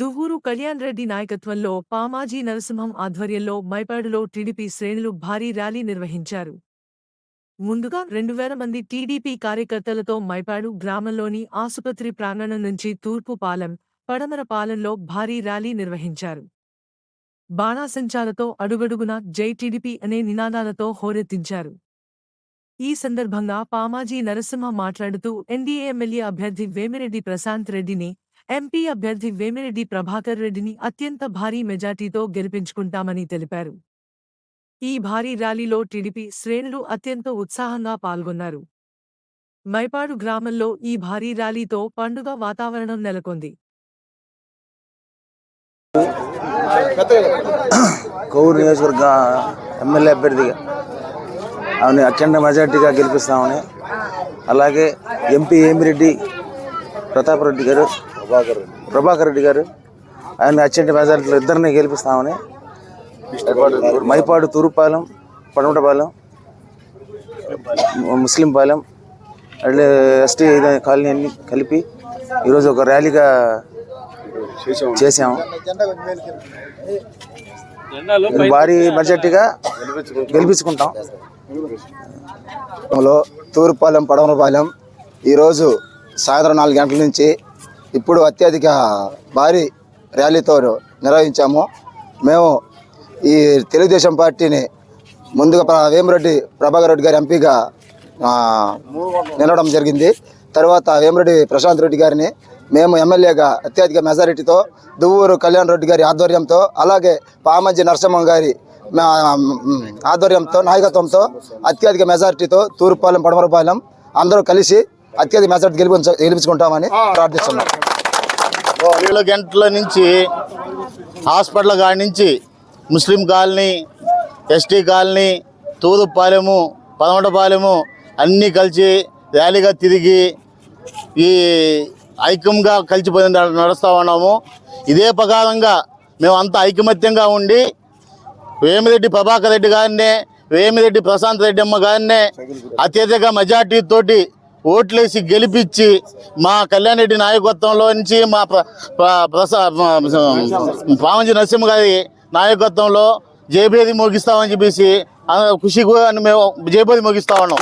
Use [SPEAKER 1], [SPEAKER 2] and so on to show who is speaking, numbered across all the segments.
[SPEAKER 1] దువ్వూరు కళ్యాణ్ రెడ్డి నాయకత్వంలో పామాజీ నరసింహం ఆధ్వర్యంలో మైపాడులో టీడీపీ శ్రేణులు భారీ ర్యాలీ నిర్వహించారు. ముందుగా రెండు వేల మంది టీడీపీ కార్యకర్తలతో మైపాడు గ్రామంలోని ఆసుపత్రి ప్రాంగణం నుంచి తూర్పు పాలెం పడమర పాలెంలో భారీ ర్యాలీ నిర్వహించారు. బాణాసంచాలతో అడుగడుగున జై టీడీపీ అనే నినాదాలతో హోరెత్తించారు. ఈ సందర్భంగా పామాజీ నరసింహ మాట్లాడుతూ ఎన్డీఏ ఎమ్మెల్యే అభ్యర్థి వేమిరెడ్డి ప్రశాంత్ రెడ్డిని ఎంపీ అభ్యర్థి వేమిరెడ్డి ప్రభాకర్ రెడ్డిని అత్యంత భారీ మెజార్టీతో గెలిపించుకుంటామని తెలిపారు. ఈ భారీ ర్యాలీలో టీడీపీ శ్రేణులు అత్యంత ఉత్సాహంగా పాల్గొన్నారు. మైపాడు గ్రామంలో ఈ భారీ ర్యాలీతో పండుగ వాతావరణం నెలకొంది.
[SPEAKER 2] కొవ్వూరు నియోజకవర్గ ఎమ్మెల్యే అభ్యర్థిగా ఆమెను అఖండ మెజార్టీగా గెలిపిస్తామని అలాగే ఎంపీ ఏమిరెడ్డి ప్రతాప్ రెడ్డి గారు ప్రభాకర్ రెడ్డి. గారు ఆయన అత్యంత మెజార్టీలో ఇద్దరిని గెలిపిస్తామని. మైపాడు తూరుపాలెం. పడమటపాలెం ముస్లింపాలెం అట్లే ఎస్టీ కాలనీ అన్ని కలిపి ఈరోజు ఒక ర్యాలీగా చేసాము భారీ మెజార్టీగా గెలిపించుకుంటాం.
[SPEAKER 3] లో తూర్పాలెం పడమరపాలెం ఈరోజు సాయంత్రం నాలుగు గంటల నుంచి ఇప్పుడు అత్యధిక భారీ ర్యాలీతో నిర్వహించాము. మేము ఈ తెలుగుదేశం పార్టీని ముందుగా వేమిరెడ్డి ప్రభాకర్ రెడ్డి గారి ఎంపీగా నిలవడం జరిగింది. తర్వాత వేమిరెడ్డి ప్రశాంత్ రెడ్డి గారిని మేము ఎమ్మెల్యేగా అత్యధిక మెజారిటీతో దువ్వూరు కళ్యాణ్ రెడ్డి గారి ఆధ్వర్యంతో అలాగే పామంజి నరసింహం గారి మా- ఆధ్వర్యంతో నాయకత్వంతో అత్యధిక మెజారిటీతో తూర్పాలెం పడమరపాలెం అందరూ కలిసి అత్యధిక మెజారిటీ గెలిపించ గెలిపించుకుంటామని ప్రార్థిస్తున్నాం.
[SPEAKER 4] ఏడు గంటల నుంచి హాస్పిటల్ కాడి నుంచి ముస్లిం colony ST colony Thudupalem Padamatapalem అన్నీ కలిసి ర్యాలీగా తిరిగి ఈ ఐక్యంగా కలిసిపోయి నడ- నడుస్తూ ఉన్నాము. ఇదే ప్రకారంగా మేము అంతా ఐకమత్యంగా ఉండి వేమిరెడ్డి ప్రభాకర్ రెడ్డి గారినే వేమిరెడ్డి ప్రశాంత్ రెడ్డి అమ్మ గారినే అత్యధిక మెజార్టీ తోటి ఓట్లేసి గెలిపించి మా కళ్యాణ్ రెడ్డి నాయకత్వంలో నుంచి మా ప్రసా పామంజి నరసింహ గారి నాయకత్వంలో జయభేది మోగిస్తామని చెప్పేసి ఆ ఖుషిగా మేము జయభేది మోగిస్తా ఉన్నాం.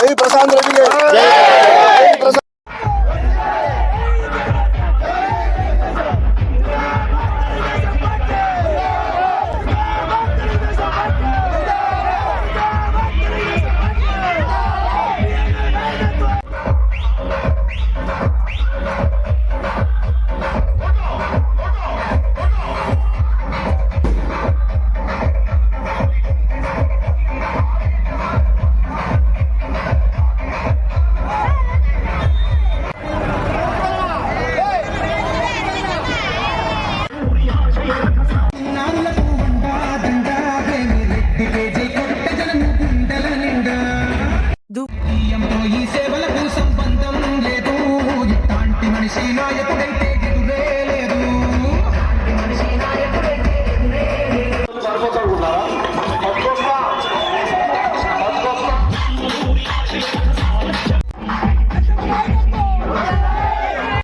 [SPEAKER 4] கவிதை கேட்கிறேன்